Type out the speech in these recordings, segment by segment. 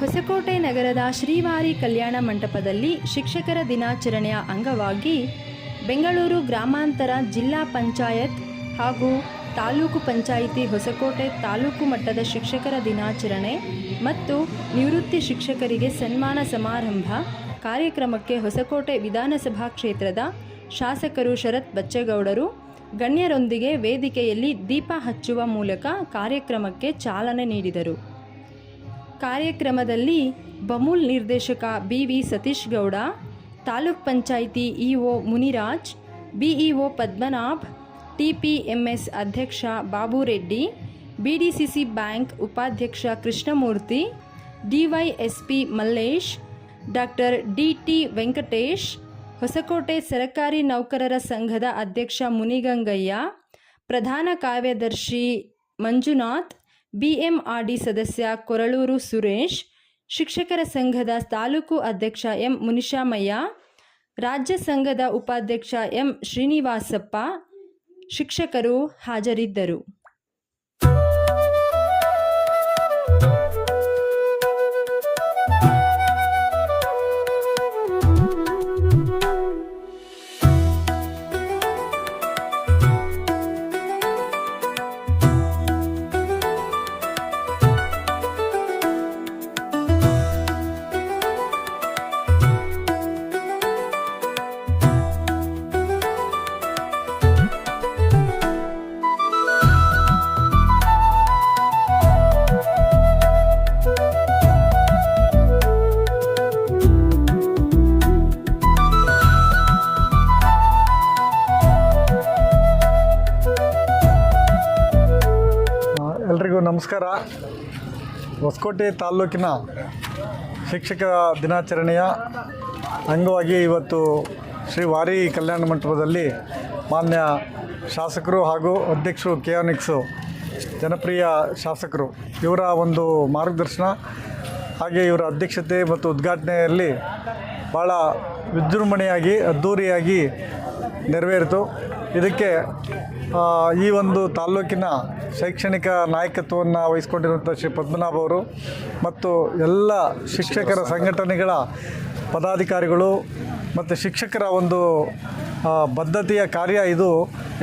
ಹೊಸಕೋಟೆ ನಗರದ ಶ್ರೀವಾರಿ ಕಲ್ಯಾಣ ಮಂಟಪದಲ್ಲಿ ಶಿಕ್ಷಕರ ದಿನಾಚರಣೆಯ ಅಂಗವಾಗಿ ಬೆಂಗಳೂರು ಗ್ರಾಮಾಂತರ ಜಿಲ್ಲಾ ಪಂಚಾಯತ್ ಹಾಗೂ ತಾಲೂಕು ಪಂಚಾಯಿತಿ ಹೊಸಕೋಟೆ ತಾಲೂಕು ಮಟ್ಟದ ಶಿಕ್ಷಕರ ದಿನಾಚರಣೆ ಮತ್ತು ನಿವೃತ್ತಿ ಶಿಕ್ಷಕರಿಗೆ ಸನ್ಮಾನ ಸಮಾರಂಭ ಕಾರ್ಯಕ್ರಮಕ್ಕೆ ಹೊಸಕೋಟೆ ವಿಧಾನಸಭಾ ಕ್ಷೇತ್ರದ ಶಾಸಕರು ಶರತ್ ಬಚ್ಚೇಗೌಡರು, ಗಣ್ಯರೊಂದಿಗೆ ವೇದಿಕೆಯಲ್ಲಿ ದೀಪ ಹಚ್ಚುವ ಮೂಲಕ ಕಾರ್ಯಕ್ರಮಕ್ಕೆ ಚಾಲನೆ ನೀಡಿದರು. ಕಾರ್ಯಕ್ರಮದಲ್ಲಿ ಬಮೂಲ್ ನಿರ್ದೇಶಕ B V Satish Gowda taluk panchayat EO Muniraj BEO Padmanabh, TPMS ಅಧ್ಯಕ್ಷ Babureddy B D C C bank ಉಪಾಧ್ಯಕ್ಷ Krishnamurthy, DYSP Mallesh, doctor D T Venkatesh, Hosakote ಸರಕಾರಿ ನೌಕರರ ಸಂಘದ ಅಧ್ಯಕ್ಷ ಮುನಿಗಂಗಯ್ಯ, ಪ್ರಧಾನ ಕಾರ್ಯದರ್ಶಿ ಮಂಜುನಾಥ್ ಬಿಎಂಆರ್ಡಿ ಸದಸ್ಯ ಕೊರಳೂರು ಸುರೇಶ್, ಶಿಕ್ಷಕರ ಸಂಘದ ತಾಲೂಕು ಅಧ್ಯಕ್ಷ ಎಂ ಮುನಿಶಾಮಯ್ಯ, ರಾಜ್ಯ ಸಂಘದ ಉಪಾಧ್ಯಕ್ಷ ಎಂ ಶ್ರೀನಿವಾಸಪ್ಪ, ಶಿಕ್ಷಕರು ಹಾಜರಿದ್ದರು. ನಮಸ್ಕಾರ. ಹೊಸಕೋಟೆ ತಾಲ್ಲೂಕಿನ ಶಿಕ್ಷಕರ ದಿನಾಚರಣೆಯ ಅಂಗವಾಗಿ ಇವತ್ತು ಶ್ರೀ ವಾರಿ ಕಲ್ಯಾಣ ಮಂಟಪದಲ್ಲಿ ಮಾನ್ಯ ಶಾಸಕರು ಹಾಗೂ ಅಧ್ಯಕ್ಷರು ಕೆಯಾನಿಕ್ಸು ಜನಪ್ರಿಯ ಶಾಸಕರು. ಇವರ ಒಂದು ಮಾರ್ಗದರ್ಶನ ಹಾಗೆ ಇವರ ಅಧ್ಯಕ್ಷತೆ ಮತ್ತು ಉದ್ಘಾಟನೆಯಲ್ಲಿ ಭಾಳ ವಿಜೃಂಭಣೆಯಾಗಿ ಅದ್ಧೂರಿಯಾಗಿ ನೆರವೇರಿತು. ಇದಕ್ಕೆ ಈ ಒಂದು ತಾಲ್ಲೂಕಿನ ಶೈಕ್ಷಣಿಕ ನಾಯಕತ್ವವನ್ನು ವಹಿಸ್ಕೊಂಡಿರುವಂಥ ಶ್ರೀ ಪದ್ಮನಾಭ ಅವರು ಮತ್ತು ಎಲ್ಲ ಶಿಕ್ಷಕರ ಸಂಘಟನೆಗಳ ಪದಾಧಿಕಾರಿಗಳು ಮತ್ತು ಶಿಕ್ಷಕರ ಒಂದು ಬದ್ಧತೆಯ ಕಾರ್ಯ ಇದು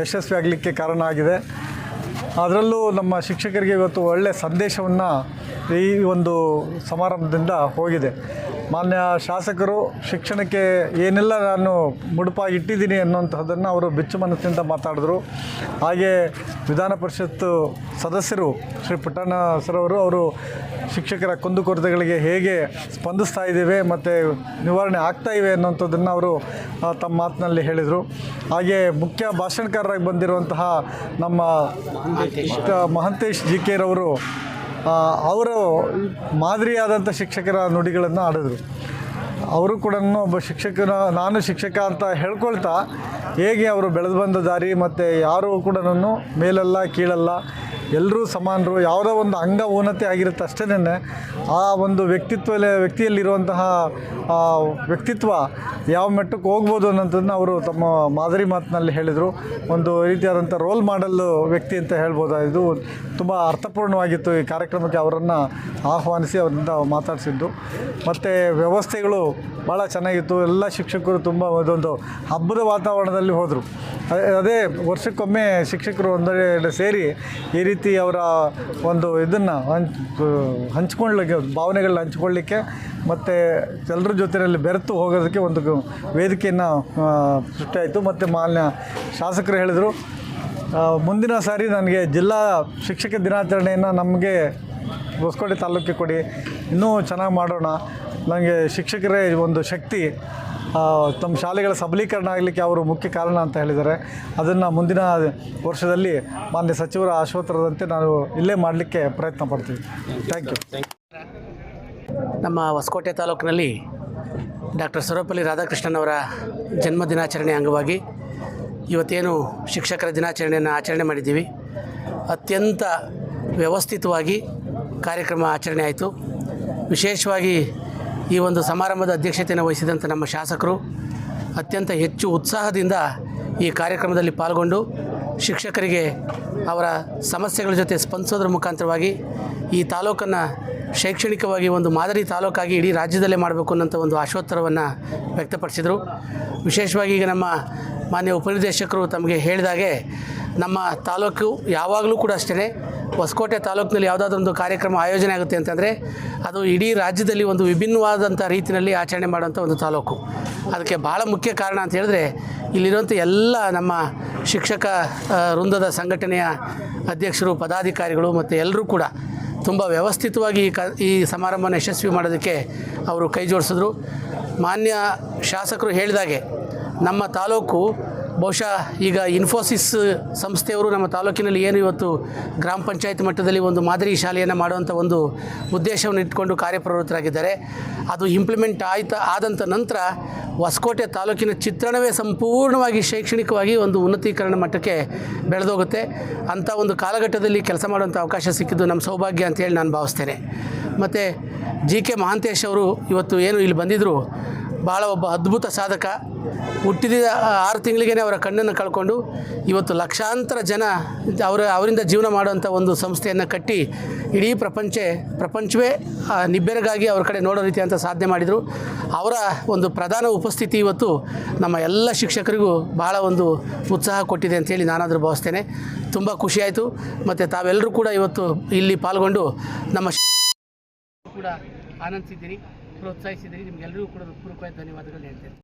ಯಶಸ್ವಿ ಆಗಲಿಕ್ಕೆ ಕಾರಣ ಆಗಿದೆ. ಅದರಲ್ಲೂ ನಮ್ಮ ಶಿಕ್ಷಕರಿಗೆ ಇವತ್ತು ಒಳ್ಳೆಯ ಸಂದೇಶವನ್ನು ಈ ಒಂದು ಸಮಾರಂಭದಿಂದ ಹೋಗಿದೆ. ಮಾನ್ಯ ಶಾಸಕರು, ಶಿಕ್ಷಣಕ್ಕೆ ಏನೆಲ್ಲ ನಾನು ಮುಡುಪಾಗಿ ಇಟ್ಟಿದ್ದೀನಿ ಅನ್ನುವಂತಹದ್ದನ್ನು ಅವರು ಬಿಚ್ಚು ಮನಸ್ಸಿನಿಂದ ಮಾತಾಡಿದ್ರು. ಹಾಗೆ ವಿಧಾನ ಪರಿಷತ್ತು ಸದಸ್ಯರು ಶ್ರೀ ಪುಟ್ಟಣ್ಣ ಸರ್ ಅವರು ಶಿಕ್ಷಕರ ಕುಂದುಕೊರತೆಗಳಿಗೆ ಹೇಗೆ ಸ್ಪಂದಿಸ್ತಾ ಇದ್ದೇವೆ ಮತ್ತು ನಿವಾರಣೆ ಆಗ್ತಾ ಇವೆ ಅನ್ನುವಂಥದ್ದನ್ನು ಅವರು ತಮ್ಮ ಮಾತಿನಲ್ಲಿ ಹೇಳಿದರು. ಹಾಗೆ ಮುಖ್ಯ ಭಾಷಣಕಾರರಾಗಿ ಬಂದಿರುವಂತಹ ನಮ್ಮ ಮಹಂತೇಶ್ ಜಿ ಕೆರವರು ಅವರು ಮಾದರಿಯಾದಂಥ ಶಿಕ್ಷಕರ ನುಡಿಗಳನ್ನು ಆಡಿದ್ರು. ಅವರು ಕೂಡ ಒಬ್ಬ ಶಿಕ್ಷಕನ, ನಾನು ಶಿಕ್ಷಕ ಅಂತ ಹೇಳ್ಕೊಳ್ತಾ ಹೇಗೆ ಅವರು ಬೆಳೆದು ಬಂದ ದಾರಿ ಮತ್ತು ಯಾರೂ ಕೂಡ ಮೇಲಲ್ಲ, ಕೀಳಲ್ಲ ಎಲ್ಲರೂ ಸಮಾನರು, ಯಾವುದೋ ಒಂದು ಅಂಗ ಊನತೆ ಆಗಿರುತ್ತೆ ಅಷ್ಟೇ ಆ ಒಂದು ವ್ಯಕ್ತಿತ್ವ ವ್ಯಕ್ತಿಯಲ್ಲಿರುವಂತಹ ವ್ಯಕ್ತಿತ್ವ ಯಾವ ಮಟ್ಟಕ್ಕೆ ಹೋಗ್ಬೋದು ಅನ್ನೋದನ್ನು ಅವರು ತಮ್ಮ ಮಾದರಿ ಮಾತಿನಲ್ಲಿ ಹೇಳಿದರು. ಒಂದು ರೀತಿಯಾದಂಥ ರೋಲ್ ಮಾಡಲ್ ವ್ಯಕ್ತಿ ಅಂತ ಹೇಳ್ಬೋದು? ಇದು ತುಂಬ ಅರ್ಥಪೂರ್ಣವಾಗಿತ್ತು ಈ ಕಾರ್ಯಕ್ರಮಕ್ಕೆ ಅವರನ್ನು ಆಹ್ವಾನಿಸಿ ಅವರಿಂದ ಮಾತಾಡಿಸಿದ್ದು. ಮತ್ತು ವ್ಯವಸ್ಥೆಗಳು ಭಾಳ ಚೆನ್ನಾಗಿತ್ತು. ಎಲ್ಲ ಶಿಕ್ಷಕರು ತುಂಬ ಅದೊಂದು ಹಬ್ಬದ ವಾತಾವರಣದಲ್ಲಿ ಹೋದರು. ಅದೇ ವರ್ಷಕ್ಕೊಮ್ಮೆ ಶಿಕ್ಷಕರು ಒಂದೆಡೆ ಸೇರಿ ಈ ರೀತಿ ಅವರ ಒಂದು ಇದನ್ನು ಹಂಚ್ ಹಂಚ್ಕೊಳ್ಳಿಕ್ಕೆ, ಭಾವನೆಗಳನ್ನ ಹಂಚ್ಕೊಳ್ಳಿಕ್ಕೆ ಮತ್ತು ಎಲ್ಲರ ಜೊತೆಯಲ್ಲಿ ಬೆರೆತು ಹೋಗೋದಕ್ಕೆ ಒಂದು ವೇದಿಕೆಯನ್ನು ಸೃಷ್ಟಿಯಾಯಿತು. ಮತ್ತು ಮಾನ್ಯ ಶಾಸಕರು ಹೇಳಿದರು ಮುಂದಿನ ಸಾರಿ ನನಗೆ ಜಿಲ್ಲಾ ಶಿಕ್ಷಕ ದಿನಾಚರಣೆಯನ್ನು ನಮಗೆ ಹೊಸಕೋಟೆ ತಾಲೂಕಿಗೆ ಕೊಡಿ. ಇನ್ನೂ ಚೆನ್ನಾಗಿ ಮಾಡೋಣ. ನನಗೆ ಶಿಕ್ಷಕರೇ ಒಂದು ಶಕ್ತಿ. ತಮ್ಮ ಶಾಲೆಗಳ ಸಬಲೀಕರಣ ಆಗಲಿಕ್ಕೆ ಅವರು ಮುಖ್ಯ ಕಾರಣ ಅಂತ ಹೇಳಿದ್ದಾರೆ. ಅದನ್ನು ಮುಂದಿನ ವರ್ಷದಲ್ಲಿ ಮಾನ್ಯ ಸಚಿವರ ಆಶ್ವತ್ರದಂತೆ ನಾನು ಇಲ್ಲೇ ಮಾಡಲಿಕ್ಕೆ ಪ್ರಯತ್ನ ಪಡ್ತೀವಿ ಥ್ಯಾಂಕ್ ಯು ನಮ್ಮ ಹೊಸಕೋಟೆ ತಾಲೂಕಿನಲ್ಲಿ ಡಾಕ್ಟರ್ ಸರ್ವಪಲ್ಲಿ ರಾಧಾಕೃಷ್ಣನ್ ಅವರ ಜನ್ಮ ದಿನಾಚರಣೆ ಅಂಗವಾಗಿ ಇವತ್ತೇನು ಶಿಕ್ಷಕರ ದಿನಾಚರಣೆಯನ್ನು ಆಚರಣೆ ಮಾಡಿದ್ದೀವಿ. ಅತ್ಯಂತ ವ್ಯವಸ್ಥಿತವಾಗಿ ಕಾರ್ಯಕ್ರಮ ಆಚರಣೆ ಆಯಿತು. ವಿಶೇಷವಾಗಿ ಈ ಒಂದು ಸಮಾರಂಭದ ಅಧ್ಯಕ್ಷತೆಯನ್ನು ವಹಿಸಿದಂಥ ನಮ್ಮ ಶಾಸಕರು ಅತ್ಯಂತ ಹೆಚ್ಚು ಉತ್ಸಾಹದಿಂದ ಈ ಕಾರ್ಯಕ್ರಮದಲ್ಲಿ ಪಾಲ್ಗೊಂಡು ಶಿಕ್ಷಕರಿಗೆ ಅವರ ಸಮಸ್ಯೆಗಳ ಜೊತೆ ಸ್ಪಂದಿಸೋದ್ರ ಮುಖಾಂತರವಾಗಿ ಈ ತಾಲೂಕನ್ನು ಶೈಕ್ಷಣಿಕವಾಗಿ ಒಂದು ಮಾದರಿ ತಾಲೂಕಾಗಿ ಇಡೀ ರಾಜ್ಯದಲ್ಲೇ ಮಾಡಬೇಕು ಅನ್ನೋಂಥ ಒಂದು ಆಶೋತ್ತರವನ್ನು ವ್ಯಕ್ತಪಡಿಸಿದರು. ವಿಶೇಷವಾಗಿ ಈಗ ನಮ್ಮ ಮಾನ್ಯ ಉಪನಿರ್ದೇಶಕರು ತಮಗೆ ಹೇಳಿದಾಗೆ ನಮ್ಮ ತಾಲೂಕು ಯಾವಾಗಲೂ ಕೂಡ ಅಷ್ಟೇ ಹೊಸಕೋಟೆ ತಾಲೂಕಿನಲ್ಲಿ ಯಾವುದಾದ್ರೂ ಒಂದು ಕಾರ್ಯಕ್ರಮ ಆಯೋಜನೆ ಆಗುತ್ತೆ ಅಂತಂದರೆ ಅದು ಇಡೀ ರಾಜ್ಯದಲ್ಲಿ ಒಂದು ವಿಭಿನ್ನವಾದಂಥ ರೀತಿಯಲ್ಲಿ ಆಚರಣೆ ಮಾಡುವಂಥ ಒಂದು ತಾಲೂಕು. ಅದಕ್ಕೆ ಭಾಳ ಮುಖ್ಯ ಕಾರಣ ಅಂತ ಹೇಳಿದ್ರೆ ಇಲ್ಲಿರುವಂಥ ಎಲ್ಲ ನಮ್ಮ ಶಿಕ್ಷಕ ವೃಂದದ ಸಂಘಟನೆಯ ಅಧ್ಯಕ್ಷರು, ಪದಾಧಿಕಾರಿಗಳು ಮತ್ತು ಎಲ್ಲರೂ ಕೂಡ ತುಂಬ ವ್ಯವಸ್ಥಿತವಾಗಿ ಈ ಕ, ಈ ಸಮಾರಂಭನ ಯಶಸ್ವಿ ಮಾಡೋದಕ್ಕೆ ಅವರು ಕೈ ಜೋಡಿಸಿದ್ರು. ಮಾನ್ಯ ಶಾಸಕರು ಹೇಳಿದಾಗೆ ನಮ್ಮ ತಾಲೂಕು ಬಹುಶಃ ಈಗ ಇನ್ಫೋಸಿಸ್ ಸಂಸ್ಥೆಯವರು ನಮ್ಮ ತಾಲೂಕಿನಲ್ಲಿ ಏನು ಇವತ್ತು ಗ್ರಾಮ ಪಂಚಾಯತ್ ಮಟ್ಟದಲ್ಲಿ ಒಂದು ಮಾದರಿ ಶಾಲೆಯನ್ನು ಮಾಡುವಂಥ ಒಂದು ಉದ್ದೇಶವನ್ನು ಇಟ್ಕೊಂಡು ಕಾರ್ಯಪ್ರವೃತ್ತರಾಗಿದ್ದಾರೆ. ಅದು ಇಂಪ್ಲಿಮೆಂಟ್ ಆಯ್ತಾ ಆದಂಥ ನಂತರ ಹೊಸಕೋಟೆ ತಾಲೂಕಿನ ಚಿತ್ರಣವೇ ಸಂಪೂರ್ಣವಾಗಿ ಶೈಕ್ಷಣಿಕವಾಗಿ ಒಂದು ಉನ್ನತೀಕರಣ ಮಟ್ಟಕ್ಕೆ ಬೆಳೆದೋಗುತ್ತೆ. ಅಂಥ ಒಂದು ಕಾಲಘಟ್ಟದಲ್ಲಿ ಕೆಲಸ ಮಾಡುವಂಥ ಅವಕಾಶ ಸಿಕ್ಕಿದ್ದು ನಮ್ಮ ಸೌಭಾಗ್ಯ ಅಂತೇಳಿ ನಾನು ಭಾವಿಸ್ತೇನೆ. ಮತ್ತು ಜಿ ಕೆ ಮಹಾಂತೇಶ್ ಅವರು ಇವತ್ತು ಏನು ಇಲ್ಲಿ ಬಂದಿದ್ದರು ಭಾಳ ಒಬ್ಬ ಅದ್ಭುತ ಸಾಧಕ. ಹುಟ್ಟಿದ ಆರು ತಿಂಗಳಿಗೇ ಅವರ ಕಣ್ಣನ್ನು ಕಳ್ಕೊಂಡು ಇವತ್ತು ಲಕ್ಷಾಂತರ ಜನ ಅವರ, ಅವರಿಂದ ಜೀವನ ಮಾಡುವಂಥ ಒಂದು ಸಂಸ್ಥೆಯನ್ನು ಕಟ್ಟಿ ಇಡೀ ಪ್ರಪಂಚ, ಪ್ರಪಂಚವೇ ನಿಬ್ಬೆರಗಾಗಿ ಅವ್ರ ಕಡೆ ನೋಡೋ ರೀತಿ ಅಂತ ಸಾಧನೆ ಮಾಡಿದರು. ಅವರ ಒಂದು ಪ್ರಧಾನ ಉಪಸ್ಥಿತಿ ಇವತ್ತು ನಮ್ಮ ಎಲ್ಲ ಶಿಕ್ಷಕರಿಗೂ ಬಹಳ ಒಂದು ಉತ್ಸಾಹ ಕೊಟ್ಟಿದೆ ಅಂತೇಳಿ ನಾನಾದರೂ ಭಾವಿಸ್ತೇನೆ. ತುಂಬ ಖುಷಿಯಾಯಿತು ಮತ್ತು ತಾವೆಲ್ಲರೂ ಕೂಡ ಇವತ್ತು ಇಲ್ಲಿ ಪಾಲ್ಗೊಂಡು ನಮ್ಮ ಕೂಡ ಆನಂದಿಸಿದ್ದೀರಿ. ಪ್ರೋತ್ಸಾಹಿಸಿದ್ದೀರಿ ನಿಮ್ಗೆಲ್ಲರಿಗೂ ಕೂಡ ಪೂರ್ವಕವಾದ ಧನ್ಯವಾದಗಳು ಹೇಳ್ತೇನೆ.